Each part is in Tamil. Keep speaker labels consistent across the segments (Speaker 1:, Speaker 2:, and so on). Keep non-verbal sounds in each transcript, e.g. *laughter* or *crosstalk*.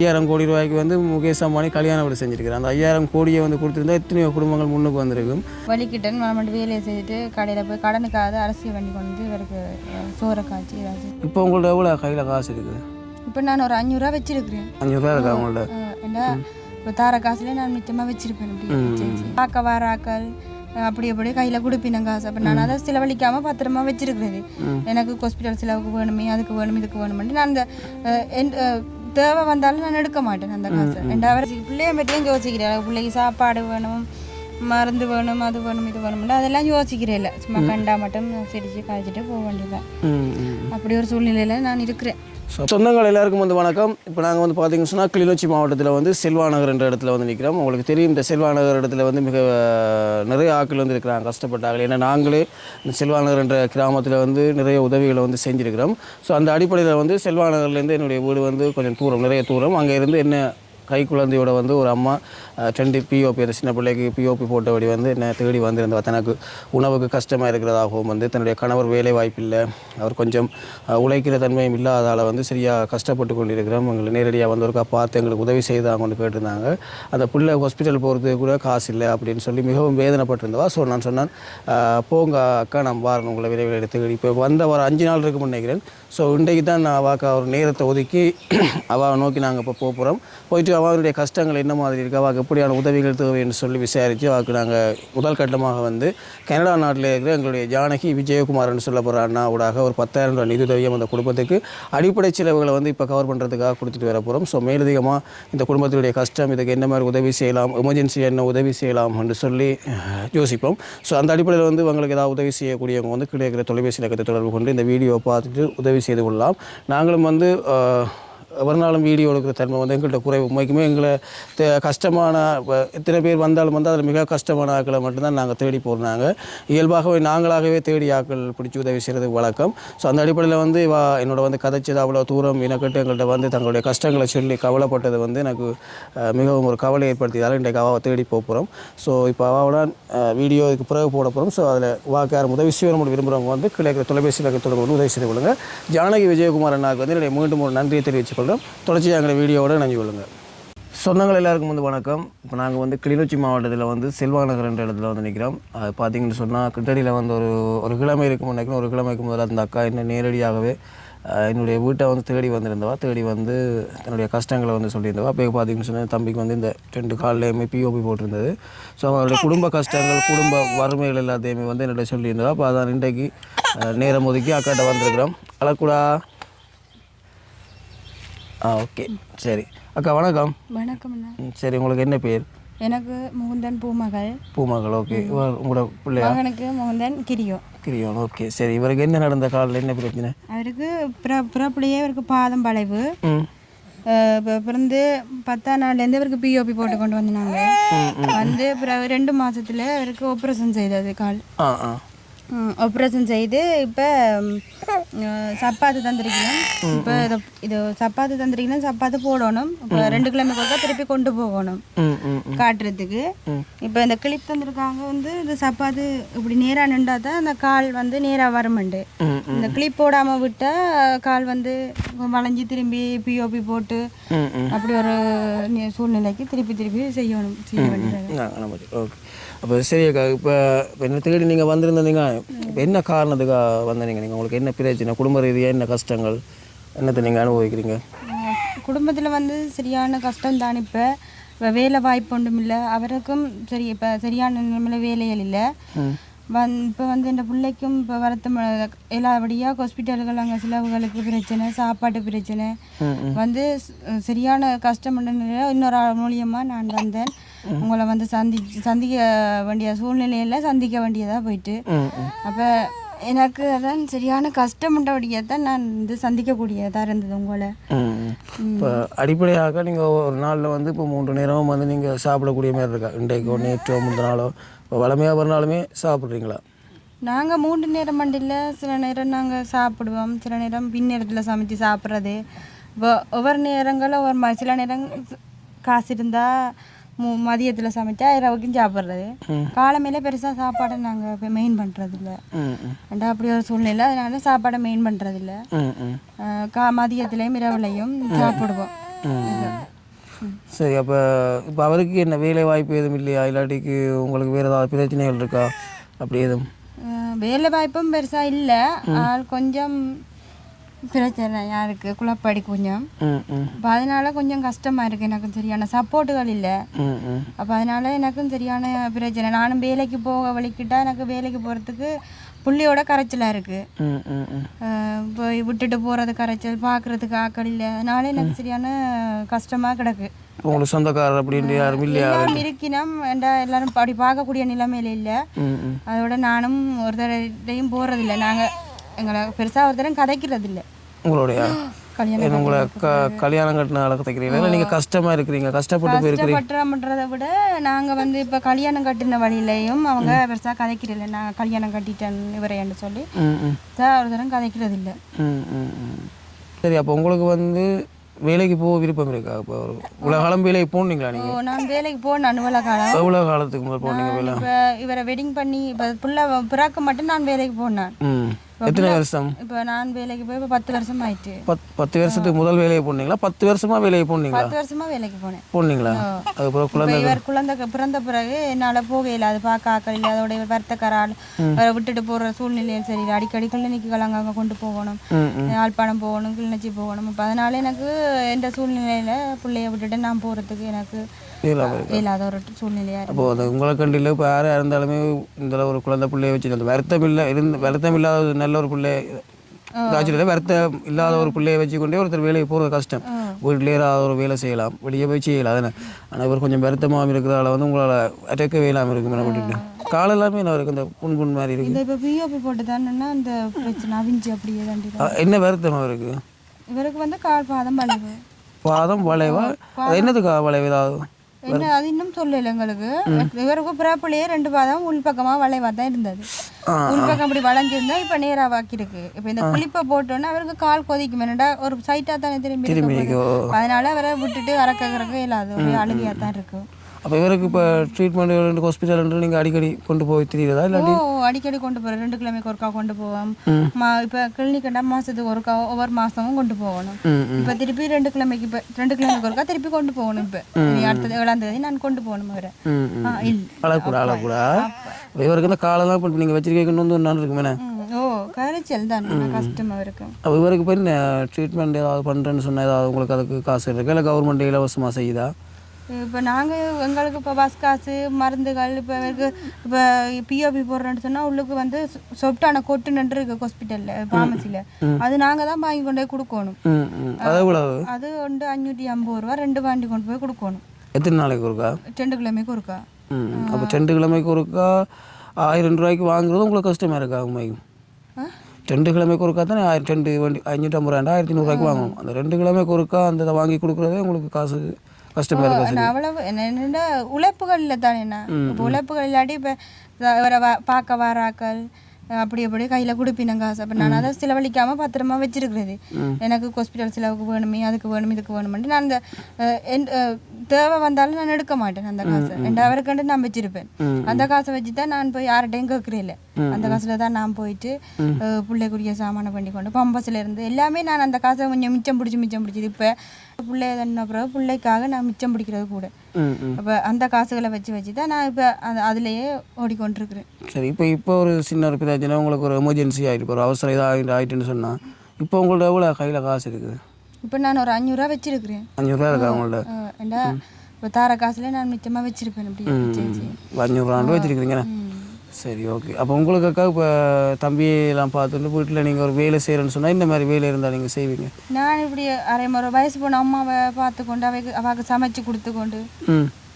Speaker 1: ஐயாயிரம் கோடி ரூபாய்க்கு வந்து முகேஷ் அம்பானி கல்யாண வீடு செஞ்சிருக்கிறார். அந்த ஐயாயிரம் கோடியை வந்து கொடுத்துருந்தா எத்தனையோ குடும்பங்கள் முன்னுக்கு வந்திருக்கும்.
Speaker 2: வலிக்கிட்டன் நான் மட்டும் வேலையை செய்துட்டு கடையில் போய் கடனுக்காக அரிசி வண்டி கொண்டு வந்து இவருக்கு சோறை காய்ச்சி ஏதாச்சும்
Speaker 1: இப்போ உங்கள்ட்ட எவ்வளோ கையில் காசு இருக்குது?
Speaker 2: இப்போ நான் ஒரு அஞ்சூறுரூவா வச்சிருக்கிறேன்.
Speaker 1: அஞ்சூறுரூவா இருக்கா உங்கள்ட்ட?
Speaker 2: ஏன்னா இப்போ தார காசுலேயே நான் மிச்சமாக வச்சிருப்பேன் அப்படி. பார்க்க வாராக்கள் அப்படி அப்படியே கையில் கொடுப்பின காசு. அப்போ நான் அதை செலவழிக்காமல் பத்திரமா வச்சிருக்கிறது. எனக்கு ஹாஸ்பிட்டல் செலவுக்கு வேணுமே அதுக்கு வேணும் இதுக்கு வேணுமெண்டு நான் அந்த தேவை வந்தாலும் நான் எடுக்க மாட்டேன் அந்த காசை. ரெண்டாவது பிள்ளைய பற்றியும் யோசிக்கிறேன். பிள்ளைக்கு சாப்பாடு வேணும் மருந்து வேணும் அது வேணும் இது வேணும்னு அதெல்லாம் யோசிக்கிறேன் இல்லை. சும்மா கண்டா மட்டும் சிரிச்சு காய்ச்சிட்டு போக வேண்டியதான் அப்படி ஒரு சூழ்நிலையில் நான் இருக்கிறேன்.
Speaker 1: சொந்தங்கள் எல்லாருக்கும் வந்து வணக்கம். இப்போ நாங்கள் வந்து பார்த்தீங்கன்னு சொன்னால் கிளிநொச்சி மாவட்டத்தில் வந்து செல்வா நகர் என்ற இடத்துல வந்து நிற்கிறோம் உங்களுக்கு தெரியும் இந்த செல்வா நகர் இடத்துல வந்து மிக நிறைய ஆட்கள் வந்து இருக்கிறாங்க கஷ்டப்பட்டார்கள். ஏன்னா நாங்களே இந்த செல்வா நகர் என்ற கிராமத்தில் வந்து நிறைய உதவிகளை வந்து செஞ்சுருக்கிறோம். ஸோ அந்த அடிப்படையில் வந்து செல்வா நகர்லேருந்து என்னுடைய வீடு வந்து கொஞ்சம் தூரம் நிறைய தூரம். அங்கே இருந்து என்ன கை குழந்தையோட வந்து ஒரு அம்மா ட்ரெண்டு பிஓபி அந்த சின்ன பிள்ளைக்கு பிஓபி போட்டபடி வந்து என்ன தேடி வந்திருந்தவா தனக்கு உணவுக்கு கஷ்டமாக இருக்கிறதாகவும் வந்து தன்னுடைய கணவர் வேலை வாய்ப்பில்லை. அவர் கொஞ்சம் உழைக்கிற தன்மையும் இல்லாதால் வந்து சரியாக கஷ்டப்பட்டு கொண்டிருக்கிறோம். எங்களை நேரடியாக வந்து ஒருக்கா பார்த்து எங்களுக்கு உதவி செய்தாங்கன்னு கேட்டிருந்தாங்க. அந்த பிள்ளை ஹாஸ்பிட்டல் போகிறதுக்கு கூட காசு இல்லை அப்படின்னு சொல்லி மிகவும் வேதனைப்பட்டிருந்தவா. ஸோ நான் சொன்னேன் போங்க அக்கா நான் வாரணும் உங்களை விரைவில் எடுத்து இப்போ வந்த ஒரு அஞ்சு நாள் இருக்கு நினைக்கிறேன். ஸோ இன்றைக்கு தான் நான் அவாக்கா ஒரு நேரத்தை ஒதுக்கி அவ நோக்கி நாங்கள் இப்போ போக போகிறோம் போயிட்டு அவங்களுடைய கஷ்டங்கள் என்ன மாதிரி இருக்கா? அவருக்கு எப்படியான உதவிகள் தேவைன்னு சொல்லி விசாரித்து அவருக்கு நாங்கள் முதல் கட்டமாக வந்து கனடா நாட்டில் இருக்கிற எங்களுடைய ஜானகி விஜயகுமார்னு சொல்ல போகிற அண்ணாவுடாக ஒரு பத்தாயிரம் ரூபாய் நிதியுதவியும் அந்த குடும்பத்துக்கு அடிப்படை செலவுகளை வந்து இப்போ கவர் பண்ணுறதுக்காக கொடுத்துட்டு வர போகிறோம் ஸோ மேலதிகமாக இந்த குடும்பத்தினுடைய கஷ்டம் இதுக்கு என்ன மாதிரி உதவி செய்யலாம் எமர்ஜென்சி என்ன உதவி செய்யலாம் என்று சொல்லி யோசிப்போம். ஸோ அந்த அடிப்படையில் வந்து உங்களுக்கு ஏதாவது உதவி செய்யக்கூடியவங்க வந்து கிடைக்கிற தொலைபேசி இலக்கத்தை தொடர்பு கொண்டு இந்த வீடியோவை பார்த்துட்டு உதவி செய்து கொள்ளலாம். நாங்களும் வந்து வருநாளும் ஒரு நாளும் வீடியோ எடுக்கிற தன்மை வந்து எங்கள்கிட்ட குறைவு. உண்மைக்குமே எங்களை தே- கஷ்டமான இப்ப எத்தனை பேர் வந்தாலும் வந்து அதில் மிக கஷ்டமான ஆட்களை மட்டும்தான் நாங்கள் தேடி போடுறாங்க இயல்பாகவே நாங்களாகவே தேடி ஆட்கள் பிடிச்சி உதவி செய்கிறது வழக்கம். ஸோ அந்த அடிப்படையில் வந்து இவா என்னோட வந்து கதைச்சது அவ்வளோ தூரம் இனக்கட்டு எங்கள்கிட்ட வந்து தங்களுடைய கஷ்டங்களை சொல்லி கவலைப்பட்டது வந்து எனக்கு மிகவும் ஒரு கவலை ஏற்படுத்தியதால் இன்றைக்கு அவாவை தேடி போக போகிறோம் ஸோ இப்போ அவாவுடன் வீடியோ இதுக்கு பிறகு போட போகிறோம் ஸோ அதில் வாக்கு யாரும் உதவி செய்யணும் விரும்புகிறவங்க வந்து கிடைக்கிற தொலைபேசி தொடர்பு வந்து உதவி செய்து கொள்ளுங்கள் ஜானகி விஜயகுமார் அண்ணாவுக்கு வந்து என்னுடைய மீண்டும் ஒரு நன்றியை தெரிவிச்சு கொள்கிறோம். தொடர்ச்சியாக எங்களை வீடியோவோட நன்றி கொள்ளுங்கள் சொந்தங்கள் எல்லாருக்கும் வந்து வணக்கம். இப்போ நாங்கள் வந்து கிளிநொச்சி மாவட்டத்தில் வந்து செல்வாநகர் என்ற இடத்துல வந்து நிற்கிறோம் அது பார்த்தீங்கன்னு சொன்னால் கிட்டடியில் வந்து ஒரு ஒரு கிழமை இருக்கும் நினைக்கிறேன் ஒரு கிழமைக்கு முதல்ல அந்த அக்கா என்ன நேரடியாகவே என்னுடைய வீட்டை வந்து தேடி வந்திருந்தவா தேடி வந்து தன்னுடைய கஷ்டங்களை வந்து சொல்லியிருந்தவா. அப்போ பார்த்தீங்கன்னு சொன்னால் தம்பிக்கு வந்து இந்த ரெண்டு கால்லையுமே பிஓபி போட்டிருந்தது. ஸோ அவருடைய குடும்ப கஷ்டங்கள் குடும்ப வறுமைகள் எல்லாத்தையுமே வந்து என்னிட்ட சொல்லியிருந்தவா. அப்போ அதான் இன்றைக்கு நேரம் ஒதுக்கி அக்காட்ட வந்திருக்கிறோம். அழக்கூடா ஆ ஓகே. சரி. அக்கா வணக்கம்.
Speaker 2: வணக்கம்
Speaker 1: ம், சரி உங்களுக்கு என்ன பேர்?
Speaker 2: எனக்கு முகுந்தன் பூமகள்.
Speaker 1: பூமகள் ஓகே. இவர் உங்களோட பிள்ளையா?
Speaker 2: மகனுக்கு முகுந்தன் கிரியோ.
Speaker 1: Creon okay. சரி இவருக்கு என்ன நடந்த காலில் என்ன பிரச்சனை?
Speaker 2: அவருக்கு பிற பிறப்புலையே அவருக்கு பாதம் வளைவு
Speaker 1: ம்.
Speaker 2: அஹ் இப்ப பிறந்து பத்தாம் நாள்லேருந்து அவருக்கு பிஓபி போட்டு கொண்டு வந்தாங்க வந்து பிறகு ரெண்டு மாசத்துல அவருக்கு ஆப்ரேஷன் செய்தது கால்.
Speaker 1: ஆ ஆ.
Speaker 2: ஆப்ரேஷன் செய்து இப்போ சப்பாத்து தந்திருக்கணும் இப்போ இதை இது சப்பாத்து தந்திருக்கணும் சப்பாத்து போடணும். இப்போ ரெண்டு கிலோமீட்டர் திருப்பி கொண்டு போகணும். காட்டுறதுக்கு. இப்போ இந்த கிளிப் தந்திருக்காங்க வந்து இந்த சப்பாத்து இப்படி நேராக நின்றா தான் அந்த கால் வந்து நேராக வரமாண்டு. இந்த கிளிப் போடாமல் விட்டால் கால் வந்து வளைஞ்சி திரும்பி பிஓபி போட்டு அப்படி ஒரு சூழ்நிலைக்கு திருப்பி திருப்பி செய்யணும் செய்ய வேண்டியது.
Speaker 1: ஓகே. அப்போ சரி அக்கா இப்போ இப்போ என்ன தேடி நீங்கள் வந்திருந்தீங்க இப்போ என்ன காரணத்துக்காக வந்தீங்க நீங்கள் உங்களுக்கு என்ன பிரச்சனை குடும்ப ரீதியாக என்ன கஷ்டங்கள்? என்னத்தை நீங்கள் அனுபவிக்கிறீங்க?
Speaker 2: குடும்பத்தில் வந்து சரியான கஷ்டம் தான் இப்போ. இப்போ வேலை வாய்ப்பு ஒன்றும் இல்லை. அவருக்கும் சரி இப்போ சரியான நிலைமையில வேலைகள் இல்லை. வந் இப்போ வந்து என் பிள்ளைக்கும் இப்போ வருத்தம் எல்லாபடியாக ஹாஸ்பிட்டல்கள் அங்கே செலவுகளுக்கு பிரச்சனை சாப்பாட்டு பிரச்சனை. வந்து சரியான கஷ்டம் இன்னொரு ஆள் மூலியமாக நான் வந்தேன். உங்களை வந்து சந்தி சந்திக்க வேண்டிய சூழ்நிலையில் சந்திக்க வேண்டியதாக போயிட்டு. அப்போ எனக்கு அதான் சரியான கஷ்டம்ன்றபடியாக தான் நான் வந்து சந்திக்கக்கூடியதாக இருந்தது உங்களை.
Speaker 1: இப்போ அடிப்படையாக நீங்கள் ஒரு நாளில் வந்து இப்போ மூன்று நேரமும் வந்து நீங்கள் சாப்பிடக்கூடிய மாதிரி இருக்கா? இன்றைக்கோ நேற்றோ முந்தின நாளோ? வளமையாக நாளுமே சாப்பிட்றீங்களா?
Speaker 2: நாங்கள் மூன்று நேரம் மண்டியில் சில நேரம் நாங்கள் சாப்பிடுவோம். சில நேரம் பின்னேரத்தில் சமைச்சு சாப்பிட்றது. ஒவ்வொரு நேரங்களும் ஒவ்வொரு சில நேரம் காசு இருந்தால் மதியத்தில் சமைச்சா இரவுக்கும் சாப்பிட்றது. காலமையில பெருசாக சாப்பாடை நாங்கள் இப்போ மெயின் பண்ணுறதில்ல ரெண்டா அப்படி ஒரு சூழ்நிலை. அதனால சாப்பாடை மெயின் பண்ணுறதில்ல கா மதியத்துலேயும் இரவுலையும் சாப்பிடுவோம்.
Speaker 1: சரி அப்போ இப்போ அவருக்கு என்ன வேலை வாய்ப்பு எதுவும் இல்லையா? இல்லாட்டிக்கு உங்களுக்கு வேறு ஏதாவது பிரச்சனைகள் இருக்கா? அப்படி எதுவும்?
Speaker 2: வேலை வாய்ப்பும் பெருசாக இல்லை. கொஞ்சம் பிரச்சனையாக இருக்குது குழப்படி கொஞ்சம். அப்போ அதனால கொஞ்சம் கஷ்டமாக இருக்குது எனக்கு சரியான சப்போர்ட்டுகள் இல்லை. அப்போ அதனால எனக்கும் சரியான பிரச்சனை. நானும் வேலைக்கு போக வலிக்கிட்டா எனக்கு வேலைக்கு போகிறதுக்கு புள்ளியோட கரைச்சலாக இருக்குது விட்டுட்டு போகிறது கரைச்சல் பார்க்குறதுக்கு ஆக்கள் இல்லை. அதனால எனக்கு சரியான கஷ்டமாக கிடக்கு.
Speaker 1: உங்களுக்கு சொந்தக்காரர் அப்படின்ட்டு யாரும் இல்லையா?
Speaker 2: இருக்கினோம். என்ற எல்லாரும் அப்படி பார்க்கக்கூடிய நிலைமையில இல்லை. அதோட நானும் ஒரு தடையும் போகிறதில்ல நாங்கள் எங்களை பெருசாக ஒரு தரம் கதைக்கிறது இல்லை
Speaker 1: உங்களுடைய உங்களை க கல்யாணம் கட்டின தைக்கிறீங்களா? இல்லை நீங்கள் கஷ்டமாக இருக்கிறீங்க கஷ்டப்பட்டு போயிருக்கிறீங்க
Speaker 2: கஷ்டப்படுறோம்ன்றதை விட நாங்கள் வந்து இப்போ கல்யாணம் கட்டின வழியிலையும் அவங்க பெருசாக கதைக்கிறதில்ல. நான் கல்யாணம் கட்டிட்டேன் இவரையன்னு சொல்லி. ஒரு தரம் கதைக்கிறது இல்லை.
Speaker 1: சரி அப்போ உங்களுக்கு வந்து வேலைக்கு போக விருப்பம் இருக்கா? இப்போ ஒரு இவ்வளோ காலம் வேலைக்கு போனீங்களா நீங்கள்
Speaker 2: நான் வேலைக்கு போனேன் அனுவல காலம்.
Speaker 1: எவ்வளோ காலத்துக்கு முதல் போனீங்க வேலை?
Speaker 2: இவரை வெட்டிங் பண்ணி இப்போ புள்ள பிறக்க மட்டும் நான் வேலைக்கு போனேன்.
Speaker 1: ம். எத்தனை வருஷம்?
Speaker 2: இப்போ நான் வேலைக்கு போய் இப்போ பத்து வருஷம் ஆயிட்டு
Speaker 1: பத் பத்து வருஷத்துக்கு முதல் வேலையை போனீங்களா? பத்து வருஷமா வேலையை போனீங்களா?
Speaker 2: பத்து வருஷமா வேலைக்கு போனேன்.
Speaker 1: போனீங்களா? அதுக்கப்புறம் குழந்தை
Speaker 2: இவர் குழந்தை பிறந்த பிறகு என்னால் போக இயலாது பார்க்க ஆக்கள் இல்லை. அதோட வருத்தக்காரால் விட்டுட்டு போகிற சூழ்நிலையும் சரி அடிக்கடி கிளினிக்குகள் அங்கங்கே கொண்டு போகணும். யாழ்ப்பாணம் போகணும் கிளிநொச்சி போகணும். இப்போ அதனால எனக்கு எந்த சூழ்நிலையில் பிள்ளைய விட்டுட்டு நான் போகிறதுக்கு எனக்கு
Speaker 1: இல்லாமல் இருக்கு
Speaker 2: இயலாத ஒரு சூழ்நிலையாக
Speaker 1: அப்போ அது உங்களை கண்டியில் இப்போ யாராக இருந்தாலுமே இந்த ஒரு குழந்தை பிள்ளைய வச்சு அந்த வருத்தம் இல்லை இருந்து வருத்தம் இல்லாத நல்ல ஒரு பிள்ளை ராஜ்யத்தில் வருத்தம் இல்லாத ஒரு பிள்ளையை வச்சுக்கொண்டே ஒருத்தர் வேலைக்கு போகிறது கஷ்டம். வீட்டிலே ஏதாவது ஒரு வேலை செய்யலாம் வெளியே போய் செய்யலாம் தானே ஆனால் இவர் கொஞ்சம் வருத்தமாக இருக்கிறதால வந்து உங்களால் அடக்கவே இல்லாமல் இருக்கு மேடம் விட்டுட்டு கால் எல்லாமே என்ன இருக்கு? இந்த புண் புண் மாதிரி இருக்கு.
Speaker 2: இந்த இப்போ பிஓபி போட்டு தானேன்னா அந்த பிரச்சனை அவிஞ்சு அப்படியே
Speaker 1: என்ன வருத்தமாக இருக்கு?
Speaker 2: இவருக்கு வந்து கால் பாதம் வளைவு.
Speaker 1: பாதம் வளைவா? என்னதுக்கா வளைவு ஏதாவது?
Speaker 2: என்ன அது இன்னும் சொல்லல எங்களுக்கு. இவருக்கு பிறப்புலயே ரெண்டு பாதம் உள்பக்கமா வளைவா தான் இருந்தது. உள்பக்கம் அப்படி வளைஞ்சிருந்தா இப்ப நேரா வாக்கிருக்கு இப்ப இந்த குளிப்பை போட்டோன்னா அவருக்கு கால் கொதிக்கும். என்னடா ஒரு சைட்டா தானே திரும்பி அதனால அவரை விட்டுட்டு அறக்க இறக்க இல்லாது ஒரே அழுகையா தான் இருக்கும்
Speaker 1: அப்போ இவருக்கு இப்போ ட்ரீட்மெண்ட் ஹாஸ்பிட்டல் நீங்கள் அடிக்கடி கொண்டு போய் தெரியுதா இல்லை
Speaker 2: ஓ அடிக்கடி கொண்டு போறோம் ரெண்டு கிழமைக்கு ஒருக்கா கொண்டு போவோம். மா. இப்ப கிளினிக்கண்டா மாசத்துக்கு ஒருக்கா ஒவ்வொரு மாசமும் கொண்டு போகணும். இப்ப திருப்பி ரெண்டு கிழமைக்கு இப்ப ரெண்டு கிழமைக்கு ஒருக்கா திருப்பி கொண்டு போகணும் இப்ப. அடுத்தது ஏழாம் தேதி நான் கொண்டு போகணும் அவரை
Speaker 1: அழக்கூடா அழக்கூடா இவருக்கு இந்த காலெல்லாம் இப்போ நீங்கள் வச்சிருக்கீங்கன்னு வந்து ஒரு நாள் இருக்குமே
Speaker 2: ஓ கரைச்சல் தான். கஷ்டமா இருக்கும்
Speaker 1: இவருக்கு போய் ட்ரீட்மெண்ட் ஏதாவது பண்ணுறேன்னு சொன்னால் ஏதாவது உங்களுக்கு அதுக்கு காசு இருக்கா? இல்லை கவர்மெண்ட் இலவசமாக செய்யுதா?
Speaker 2: இப்போ நாங்கள் எங்களுக்கு இப்போ பஸ் காசு மருந்துகள் இப்போ இவருக்கு இப்போ பிஓபி போடுறேன்னு சொன்னால் உள்ளுக்கு வந்து சொப்டான கொட்டுன்னு இருக்கு ஹாஸ்பிட்டலில் ஃபார்மசியில் அது நாங்கள் தான் வாங்கி கொண்டு போய் கொடுக்கணும்.
Speaker 1: அது
Speaker 2: வந்து அஞ்சூற்றி ஐம்பது ரூபா ரெண்டு வாண்டி கொண்டு போய் கொடுக்கணும்.
Speaker 1: எத்தனை நாளைக்கு ஒருக்கா?
Speaker 2: ரெண்டு கிழமைக்கு ஒருக்கா.
Speaker 1: அப்போ ரெண்டு கிழமைக்கு ஒருக்கா? ஆயிரம் ரூபாய்க்கு வாங்குறது உங்களுக்கு கஷ்டமாக இருக்கா உண்மைக்கும்? ரெண்டு கிழமைக்கு ஒருக்கா தானே? ஆயிரம் ரெண்டு வண்டி ஐநூற்றம்பது ரெண்டு ஆயிரத்தி நூறுரூவாய்க்கு வாங்கணும். அந்த ரெண்டு கிழமைக்கு ஒருக்கா அந்த வாங்கி கொடுக்குறதே உங்களுக்கு காசு
Speaker 2: அவ்வளவு என்னென்ன உழைப்புகள் இல்லை தானே என்ன? இப்போ உழைப்புகள் இல்லாட்டி இப்போ இவரை வ- பார்க்க வாராக்கள் அப்படி அப்படி கையில் கொடுப்பினங்க காசு. அப்போ நான் அதை செலவழிக்காமல் பத்திரமா வச்சிருக்கிறது. எனக்கு ஹாஸ்பிட்டல் செலவுக்கு வேணுமே அதுக்கு வேணும் இதுக்கு வேணுமென்ட்டு நான் அந்த என்- தேவை வந்தாலும் நான் எடுக்க மாட்டேன் அந்த காசை. ரெண்டு அவருக்கண்டு நான் வச்சிருப்பேன். அந்த காசை வச்சு தான் நான் போய் யார்கிட்டையும் கேட்குறேன் இல்லை அந்த காசுல தான் நான் போயிட்டு பிள்ளைக்குரிய சாமானை பண்ணி கொண்டு பம்பஸ்ல இருந்து எல்லாமே நான் அந்த காசை கொஞ்சம் மிச்சம் பிடிச்சி மிச்சம் பிடிச்சிது இப்போ பிள்ளைய தண்ண பிறகு பிள்ளைக்காக நான் மிச்சம் பிடிக்கிறது கூட. அப்போ அந்த காசுகளை வச்சு வச்சு தான் நான் இப்போ அந்த அதுலேயே ஓடிக்கொண்டிருக்கிறேன்.
Speaker 1: சரி இப்போ இப்போ ஒரு சின்ன ஒரு பிரச்சனை உங்களுக்கு ஒரு எமர்ஜென்சி ஆகிட்டு ஒரு அவசரம் இதாக ஆகிட்டுன்னு சொன்னால் இப்போ உங்கள்ட்ட எவ்வளோ கையில் காசு இருக்குது?
Speaker 2: இப்போ நான் ஒரு அஞ்சூறுரூவா வச்சிருக்கிறேன்.
Speaker 1: அஞ்சூறுரூவா இருக்கா உங்கள்ட்ட?
Speaker 2: இப்போ தார காசுல நான் மிச்சமாக வச்சிருப்பேன் அப்படி.
Speaker 1: அஞ்சூறுரூவா வச்சுருக்கிறீங்க. சரி ஓகே அப்போ உங்களுக்கு அக்கா இப்போ தம்பியெல்லாம் பார்த்துட்டு வீட்டில் நீங்கள் ஒரு வேலை செய்கிறேன்னு சொன்னால் இந்த மாதிரி வேலை இருந்தால் நீங்கள் செய்வீங்க?
Speaker 2: நான் இப்படி அரை முறை வயசு போன அம்மாவை பார்த்து கொண்டு அவைக்கு அவாக்கு சமைச்சு கொடுத்து கொண்டு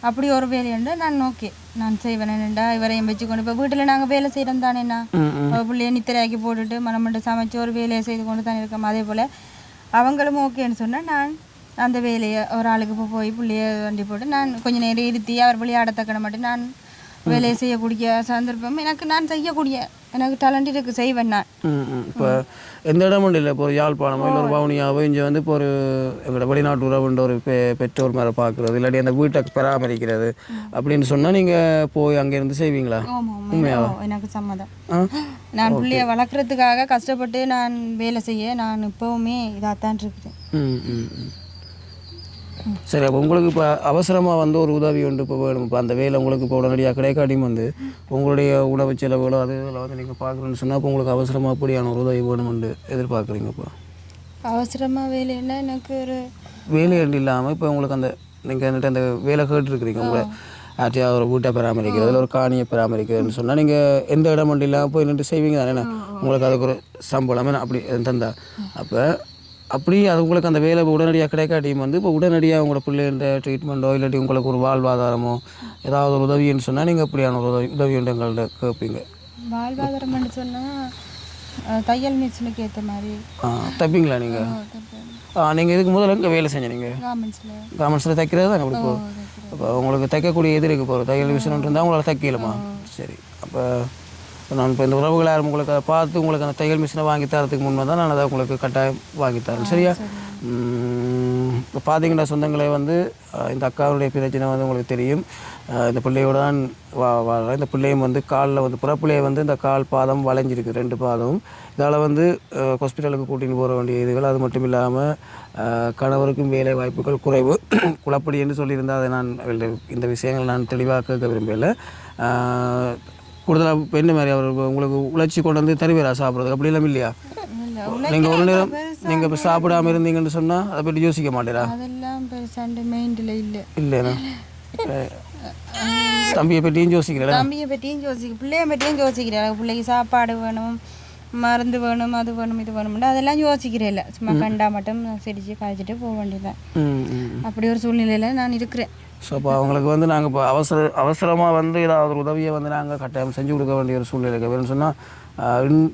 Speaker 2: அப்படி ஒரு வேலையுண்டு நான் ஓகே நான் செய்வேன் என்னண்டா இவரையும் வச்சு கொண்டு இப்போ வீட்டில் நாங்கள் வேலை செய்கிறோம் தானேண்ணா பிள்ளைய நித்திரையாக்கி போட்டுட்டு மனமண்டு சமைச்சு ஒரு வேலையை செய்து கொண்டு தான் இருக்கோம். அதே போல் அவங்களும் ஓகேன்னு சொன்னால் நான் அந்த வேலையை ஒரு ஆளுக்கு இப்போ போய் பிள்ளைய வண்டி போட்டு நான் கொஞ்ச நேரம் இருத்தி அவர் விளையாடத்தக்கன மட்டும் நான் வேலையை செய்யக்கூடிய சந்தர்ப்பம். எனக்கு நான் செய்யக்கூடிய எனக்கு டேலண்ட் இருக்கு செய்வேன் நான்.
Speaker 1: இப்போ எந்த இடமும் இல்லை. இப்போ ஒரு யாழ்ப்பாணமோ இல்லை ஒரு வவுனியாவோ இங்கே வந்து இப்போ ஒரு எங்களோட வெளிநாட்டு உறவுன்ற ஒரு பெ பெற்றோர் மேலே பார்க்குறது இல்லாட்டி அந்த வீட்டை பராமரிக்கிறது அப்படின்னு சொன்னால் நீங்கள் போய் அங்கேருந்து செய்வீங்களா?
Speaker 2: ஆமாம் எனக்கு சம்மதம். நான் பிள்ளைய வளர்க்குறதுக்காக கஷ்டப்பட்டு நான் வேலை செய்ய நான் இப்போவுமே இதாகத்தான் இருக்கிறேன்.
Speaker 1: ம் ம் ம். சரி அப்போ உங்களுக்கு இப்போ அவசரமாக வந்து ஒரு உதவி உண்டு இப்போ வேணும். இப்போ அந்த வேலை உங்களுக்கு இப்போ உடனடியாக கிடைக்காட்டியும் வந்து உங்களுடைய உணவு செலவுகளோ அது இதெல்லாம் வந்து நீங்கள் பார்க்குறேன்னு சொன்னால் இப்போ உங்களுக்கு அவசரமாக அப்படியான ஒரு உதவி வேணும்னு எதிர்பார்க்குறீங்க இப்போ?
Speaker 2: அவசரமாக வேலைன்னா எனக்கு ஒரு
Speaker 1: வேலை இல்லாமல் இப்போ உங்களுக்கு அந்த நீங்கள் வந்துட்டு அந்த வேலை கேட்டுருக்குறீங்க உங்களை. யார்ட்டையாவது ஒரு வீட்டை பராமரிக்கிறது ஒரு காணியை பராமரிக்கிறதுன்னு சொன்னால் நீங்கள் எந்த இடம் மட்டும் இல்லாமல் போய் நின்று செய்வீங்க தானே? உங்களுக்கு அதுக்கு ஒரு சம்பளம் அப்படி தந்தா? அப்போ அப்படி அது உங்களுக்கு அந்த வேலை உடனடியாக கிடைக்காட்டியும் வந்து இப்போ உடனடியாக உங்களோட பிள்ளைகள ட்ரீட்மெண்ட்டோ இல்லாட்டி உங்களுக்கு ஒரு வாழ்வாதாரமோ ஏதாவது ஒரு உதவின்னு சொன்னால் நீங்கள் அப்படியான ஒரு உதவி உதவி உண்டு எங்கள்கிட்ட கேட்பீங்க
Speaker 2: வாழ்வாதாரம்னு சொன்னால் தையல் மிஷினுக்கு ஏற்ற மாதிரி.
Speaker 1: ஆ தப்பீங்களா நீங்கள் நீங்கள் இதுக்கு முதல்ல எங்கே வேலை செஞ்ச நீங்கள்
Speaker 2: காமெண்ட்ஸில்
Speaker 1: தைக்கிறது தான் அப்படி போ அப்போ உங்களுக்கு தைக்கக்கூடிய எது இருக்கு போகிற தையல் விஷயம் இருந்தால் உங்களால் தைக்கலுமா சரி அப்போ இப்போ நான் இப்போ இந்த உறவுகள் யாரும் உங்களுக்கு அதை பார்த்து உங்களுக்கு அந்த தையல் மிஷினை வாங்கி தரதுக்கு முன்பே தான் நான் அதை உங்களுக்கு கட்டாயம் வாங்கி தரேன். சரியா? இப்போ பார்த்தீங்கன்னா சொந்தங்களே வந்து இந்த அக்காவுடைய பிரச்சனை வந்து உங்களுக்கு தெரியும். இந்த பிள்ளையோட தான் வா வாழ்கிறேன் இந்த பிள்ளையும் வந்து காலில் வந்து பிறப்பிள்ளையை வந்து இந்த கால் பாதம் வளைஞ்சிருக்கு ரெண்டு பாதமும் இதால் வந்து ஹாஸ்பிட்டலுக்கு கூட்டின்னு போக வேண்டிய இதுகள். அது மட்டும் இல்லாமல் கணவருக்கும் வேலை வாய்ப்புகள் குறைவு. *clears throat* குழப்படி என்று சொல்லியிருந்தால் அதை நான் இந்த விஷயங்கள் நான் தெளிவாக கேட்க விரும்பல கூடுதலாக பெண்ணு மாதிரி அவர் உங்களுக்கு உழைச்சி கொண்டு வந்து தருவீரா சாப்பிட்றதுக்கு? அப்படி இல்லையா? நீங்கள் ஒரு நேரம் நீங்கள் இப்போ சாப்பிடாம இருந்தீங்கன்னு சொன்னால் அதை பற்றி யோசிக்க மாட்டேரா?
Speaker 2: அதெல்லாம் பெருசாண்டு மைண்டில் இல்லை.
Speaker 1: இல்லைண்ணா தம்பியை பற்றியும் யோசிக்கிறேன்
Speaker 2: தம்பியை பற்றியும் யோசிக்க பிள்ளைய பற்றியும் யோசிக்கிறேன் பிள்ளைக்கு சாப்பாடு வேணும் மருந்து வேணும் அது வேணும் இது வேணும்னு அதெல்லாம் யோசிக்கிறேன் இல்லை. சும்மா கண்டா மட்டும் சிரிச்சு காய்ச்சிட்டு போக வேண்டியதான் அப்படி ஒரு சூழ்நிலையில் நான் இருக்கிறேன்.
Speaker 1: ஸோ அப்போ அவங்களுக்கு வந்து நாங்கள் இப்போ அவசர அவசரமாக வந்து ஏதாவது ஒரு உதவியை வந்து நாங்கள் கட்டாயம் செஞ்சு கொடுக்க வேண்டிய ஒரு சூழ்நிலை இருக்குது வேணும்னு சொன்னால்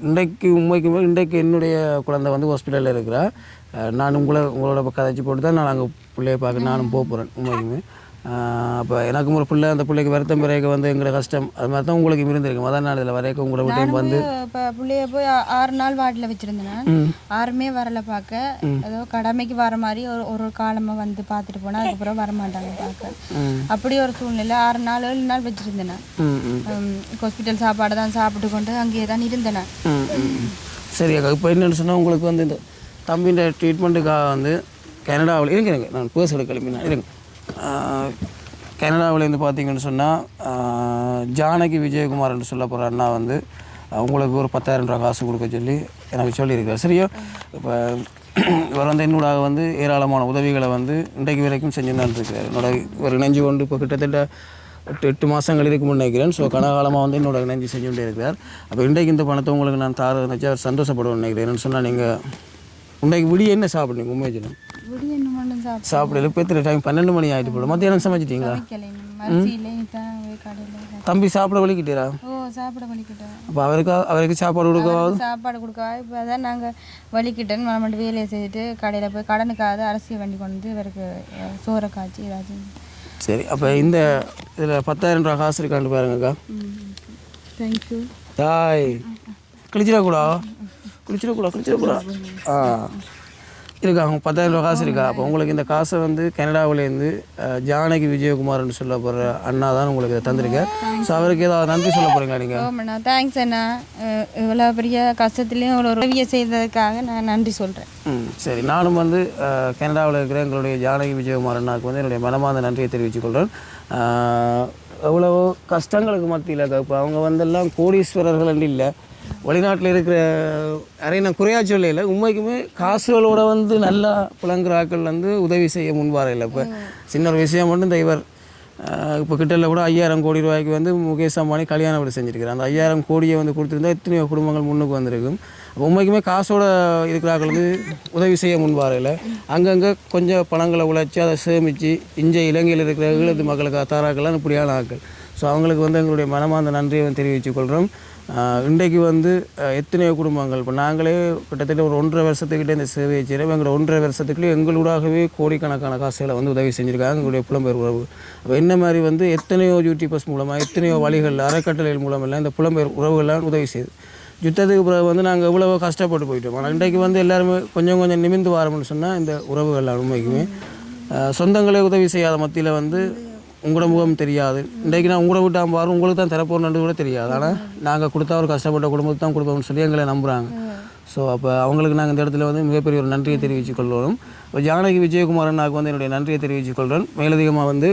Speaker 1: இன்றைக்கு உண்மைக்கு இன்றைக்கு என்னுடைய குழந்தை வந்து ஹாஸ்பிட்டலில் இருக்கிறா. நான் உங்களை உங்களோட கதைச்சி போட்டு தான் நான் அங்கே பிள்ளைய பார்க்க நானும் போக போகிறேன் உண்மைக்குமே. அப்போ எனக்கும் ஒரு பிள்ளை அந்த பிள்ளைக்கு வருத்தம் பிறகு வந்து எங்களை கஷ்டம். அது மாதிரி தான் உங்களுக்கு இருந்திருக்கு மொதல் நாள் இதில் வரைக்கும் உங்களை விட்டையும் வந்து
Speaker 2: இப்போ பிள்ளைய போய் ஆறு நாள் வார்டில் வச்சுருந்தேன் ஆறுமே வரல பார்க்க. ஏதோ கடமைக்கு வர மாதிரி ஒரு ஒரு காலமாக வந்து பார்த்துட்டு போனால் அதுக்கப்புறம் வரமாட்டாங்க பார்க்க.
Speaker 1: ம்.
Speaker 2: அப்படி ஒரு சூழ்நிலை. ஆறு நாள் ஏழு நாள் வச்சுருந்தேன் ஹாஸ்பிட்டல் சாப்பாடு தான் சாப்பிட்டு கொண்டு அங்கேயே தான் இருந்தேன்.
Speaker 1: சரி இப்போ என்னென்னு சொன்னால் உங்களுக்கு வந்து இந்த தம்பின்ற ட்ரீட்மெண்ட்டுக்காக வந்து கனடாவில் இருங்க நான் பேசுகிற கிளம்பினேன். இருங்க. கனடாவிலேருந்து பார்த்தீங்கன்னு சொன்னால் ஜானகி விஜயகுமார்னு சொல்ல போகிற அண்ணா வந்து அவங்களுக்கு உங்களுக்கு ஒரு பத்தாயிரம் ரூபா காசு கொடுக்க சொல்லி எனக்கு சொல்லியிருக்காரு சரியா இப்போ இவர் வந்து என்னோட வந்து ஏராளமான உதவிகளை வந்து இன்றைக்கு வரைக்கும் செஞ்சு இருக்காரு என்னோட ஒரு இணைஞ்சு கொண்டு இப்போ கிட்டத்தட்ட எட்டு எட்டு மாதங்கள் இருக்கும் நினைக்கிறேன். ஸோ கனகாலமாக வந்து என்னோட இணைஞ்சு செஞ்சு கொண்டே இருக்கிறார். அப்போ இன்றைக்கு இந்த பணத்தை உங்களுக்கு நான் தாரதை நினச்சா அவர் சந்தோஷப்படுவேன் நினைக்கிறேன். சொன்னால் நீங்கள் இன்றைக்கு விடிய என்ன சாப்பிடுங்க உண்மையை சாப்பிடல. இப்போ எத்தனை டைம் பன்னெண்டு மணி ஆகிட்டு போல. மத்தியானம் சமைச்சிட்டீங்களா?
Speaker 2: அரிசியில்
Speaker 1: தம்பி சாப்பிட வலிக்கிட்டீரா
Speaker 2: ஓ சாப்பிட வலிக்கிட்டேன்.
Speaker 1: அப்போ அவருக்கு அவருக்கு சாப்பாடு கொடுக்கவாவது?
Speaker 2: சாப்பாடு கொடுக்கவா? இப்போ அதான் நாங்கள் வலிக்கிட்டேன்னு மட்டும் வேலையை செய்துட்டு கடையில் போய் கடனுக்காக அரிசி வண்டி கொண்டு வந்து இவருக்கு சோறை காய்ச்சி ஏதாச்சும்.
Speaker 1: சரி அப்போ இந்த இதில் பத்தாயிரம் ரூபா காசு இருக்கான்னு பாருங்கக்கா.
Speaker 2: தேங்க்யூ
Speaker 1: தாய். குளிச்சிடக்கூடா. குளிச்சிடக்கூடா குளிச்சிடக்கூடா. ஆ. இருக்கா? அவங்க பத்தாயிரம் ரூபா காசு இருக்கா? அப்போ உங்களுக்கு இந்த காசை வந்து கனடாவிலேருந்து ஜானகி விஜயகுமார்னு சொல்ல போகிற அண்ணா தான் உங்களுக்கு இதை தந்திருக்கேன் ஸோ அவருக்கு ஏதாவது நன்றி சொல்ல போகிறீங்களா நீங்கள்
Speaker 2: ஓமண்ணா தேங்க்ஸ் அண்ணா. இவ்வளோ பெரிய கஷ்டத்துலேயும் இவ்வளோ ஒரு உதவியை செய்ததுக்காக நான் நன்றி சொல்கிறேன்
Speaker 1: ம் சரி. நானும் வந்து கனடாவில் இருக்கிற எங்களுடைய ஜானகி விஜயகுமார் அண்ணாவுக்கு வந்து என்னுடைய மனமார்ந்த நன்றியை தெரிவித்துக் கொள்கிறேன் அஹ், எவ்வளவோ கஷ்டங்களுக்கு மத்தியில் இப்போ அவங்க வந்தெல்லாம் கோடீஸ்வரர்கள் இல்லை. வெளிநாட்டில் இருக்கிற யாரையும் நான் குறையா சொல்லல. உண்மைக்குமே காசுகளோட வந்து நல்லா புலங்குற ஆக்கள் வந்து உதவி செய்ய முன்வாரையில் இப்போ. சின்ன ஒரு விஷயம் மட்டும் இந்த இவர் இப்போ கிட்டல கூட ஐயாயிரம் கோடி ரூபாய்க்கு வந்து முகேஷ் அம்பானி கல்யாணம் வீடு செஞ்சுருக்கிறார். அந்த ஐயாயிரம் கோடியை வந்து கொடுத்துருந்தா எத்தனையோ குடும்பங்கள் முன்னுக்கு வந்திருக்கும். உண்மைக்குமே காசோட இருக்கிறார்கள் வந்து உதவி செய்ய முன்வாரையில் அங்கங்கே கொஞ்சம் பணங்களை உழைச்சி அதை சேமித்து இஞ்ச இலங்கையில் இருக்கிற ஈழத்து மக்களுக்கு தாராக்கெல்லாம் இப்படியான ஆக்கள் ஸோ அவங்களுக்கு வந்து எங்களுடைய மனமார்ந்த நன்றியை வந்து தெரிவித்துக் கொள்கிறோம் இன்றைக்கு வந்து எத்தனையோ குடும்பங்கள். இப்போ நாங்களே கிட்டத்தட்ட ஒரு ஒன்றரை வருஷத்துக்கிட்ட இந்த சேவையை செய்கிறோம் எங்களோட ஒன்றரை வருஷத்துக்குள்ளே எங்களூடாகவே கோடிக்கணக்கான காசுகளை வந்து உதவி செஞ்சுருக்காங்க எங்களுடைய புலம்பெயர் உறவு. அப்போ என்ன மாதிரி வந்து எத்தனையோ யூடியூபர்ஸ் மூலமாக எத்தனையோ வழிகள் அறக்கட்டளைகள் மூலமெல்லாம் இந்த புலம்பெயர் உறவுகள்லாம் உதவி செய்யுது யுத்தத்துக்கு பிறகு வந்து நாங்கள் எவ்வளோ கஷ்டப்பட்டு போயிட்டோம். ஆனால் இன்றைக்கு வந்து எல்லாருமே கொஞ்சம் கொஞ்சம் நிமிந்து வரோம்னு சொன்னால் இந்த உறவுகள் உண்மைக்குமே சொந்தங்களே உதவி செய்யாத மத்தியில் வந்து உங்களோட முகம் தெரியாது. இன்றைக்கு நான் உங்களை விட்டு பாரு உங்களுக்கு தான் தரப்போறேன்னு கூட தெரியாது. ஆனால் நாங்கள் கொடுத்தா ஒரு கஷ்டப்பட்ட குடும்பத்தை தான் கொடுப்போம்னு சொல்லி எங்களை நம்புகிறாங்க ஸோ அப்போ அவங்களுக்கு நாங்கள் இந்த இடத்துல வந்து மிகப்பெரிய ஒரு நன்றியை தெரிவித்துக் கொள்வோம் இப்போ ஜானகி விஜயகுமார் அண்ணாக்கு வந்து என்னுடைய நன்றியை தெரிவித்துக் கொள்கிறேன். மேலதிகமாக வந்து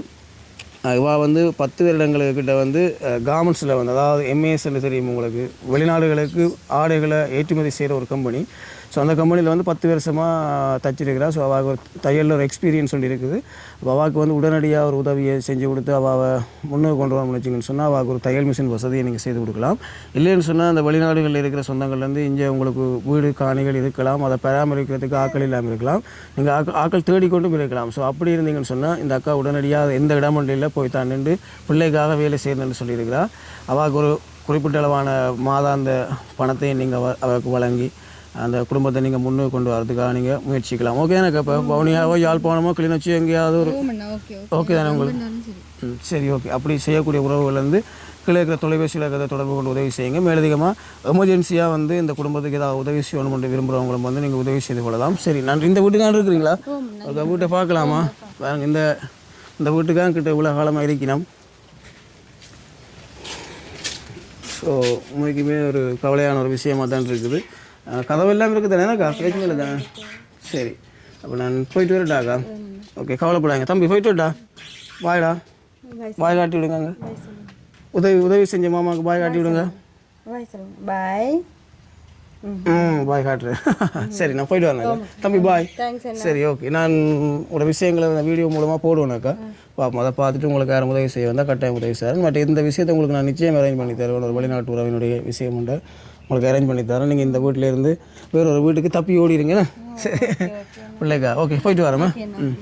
Speaker 1: இவா வந்து பத்து வருடங்கள்கிட்ட வந்து கார்மெண்ட்ஸில் வந்து அதாவது எம்ஏஎஸ்எல் தெரியும் உங்களுக்கு. வெளிநாடுகளுக்கு ஆடைகளை ஏற்றுமதி செய்கிற ஒரு கம்பெனி ஸோ அந்த கம்பெனியில் வந்து பத்து வருஷமாக தச்சிருக்கிறா. ஸோ அவாவுக்கு ஒரு தையலில் ஒரு எக்ஸ்பீரியன்ஸ் ஒன்று இருக்குது. அவாவுக்கு வந்து உடனடியாக ஒரு உதவியை செஞ்சு கொடுத்து அவாவை முன்னுக்கு கொண்டு வரணும்னு வச்சிங்கன்னு சொன்னால் அவாவுக்கு ஒரு தையல் மிஷின் வசதியை நீங்கள் செய்து கொடுக்கலாம். இல்லைன்னு சொன்னால் அந்த வெளிநாடுகளில் இருக்கிற சொந்தங்கள்லேருந்து இங்கே உங்களுக்கு வீடு காணிகள் இருக்கலாம். அதை பராமரிக்கிறதுக்கு ஆக்கள் இல்லாமல் இருக்கலாம். நீங்கள் ஆக்கள் ஆட்கள் தேடிக்கொண்டும் இருக்கலாம். ஸோ அப்படி இருந்தீங்கன்னு சொன்னால் இந்த அக்கா உடனடியாக எந்த இடமண்டியில் போய் தான் நின்று பிள்ளைக்காக வேலை செய்யணும்னு சொல்லியிருக்கிறா. அவாவுக்கு ஒரு குறிப்பிட்ட அளவான மாதாந்த பணத்தை நீங்கள் அவ அவருக்கு வழங்கி அந்த குடும்பத்தை நீங்கள் முன்னுக்கு கொண்டு வரதுக்காக நீங்கள் முயற்சிக்கலாம். ஓகே எனக்கு இப்போ பவுனியாவோ யாழ்ப்பாணமோ கிளிநொச்சி எங்கேயாவது ஒரு
Speaker 2: ஓகே
Speaker 1: தானே உங்களுக்கு? ம், சரி ஓகே அப்படி செய்யக்கூடிய உறவுகள்லேருந்து கீழே இருக்கிற தொலைபேசியில் இருக்கிற தொடர்பு கொண்டு உதவி செய்யுங்க. மேலதிகமாக எமர்ஜென்சியாக வந்து இந்த குடும்பத்துக்கு ஏதாவது உதவி செய்யணும் என்று விரும்புகிறவங்களும் வந்து நீங்கள் உதவி செய்து கொள்ளலாம். சரி நன்றி. இந்த வீட்டுக்கான இருக்கிறீங்களா? ஓகே வீட்டை பார்க்கலாமா? இந்த இந்த வீட்டுக்கான் கிட்ட இவ்வளோ காலமாக இருக்கணும் ஸோ உண்மைக்குமே ஒரு கவலையான ஒரு விஷயமா தான் இருக்குது. அஹ், கதவெல்லாம் இருக்குது தானே பிரச்சனை இல்லை தானே சரி அப்போ நான் போயிட்டு வரட்டாக்கா ஓகே கவலைப்படாங்க தம்பி போயிட்டு வரட்டா பாய்டா பாய் காட்டி விடுங்க அங்க. உதவி உதவி செஞ்ச மாமாவுக்கு பாய் காட்டி விடுங்க
Speaker 2: பாய்
Speaker 1: ம் பாய் காட்டுறேன் சரி நான் போயிட்டு வரேன் தம்பி பாய் சரி ஓகே நான் ஒரு விஷயங்களை இந்த வீடியோ மூலமாக போடுவேனாக்கா பார்ப்போம் அதை பார்த்துட்டு உங்களுக்கு யாரும் உதவி செய்ய வந்தால் கட்டாயம் உதவி செய்கிறேன் பட் இந்த விஷயத்தை உங்களுக்கு நான் நிச்சயம் அரேஞ்ச் பண்ணி தருவேன் ஒரு வெளிநாட்டு உறவினுடைய விஷயம் உண்டு உங்களுக்கு அரேஞ்ச் பண்ணி தரேன். நீங்கள் இந்த வீட்டில் இருந்து வேற ஒரு வீட்டுக்கு தப்பி ஓடிடுங்க சரி. பிள்ளைக்கா. ஓகே போயிட்டு வரேம்மா ம்.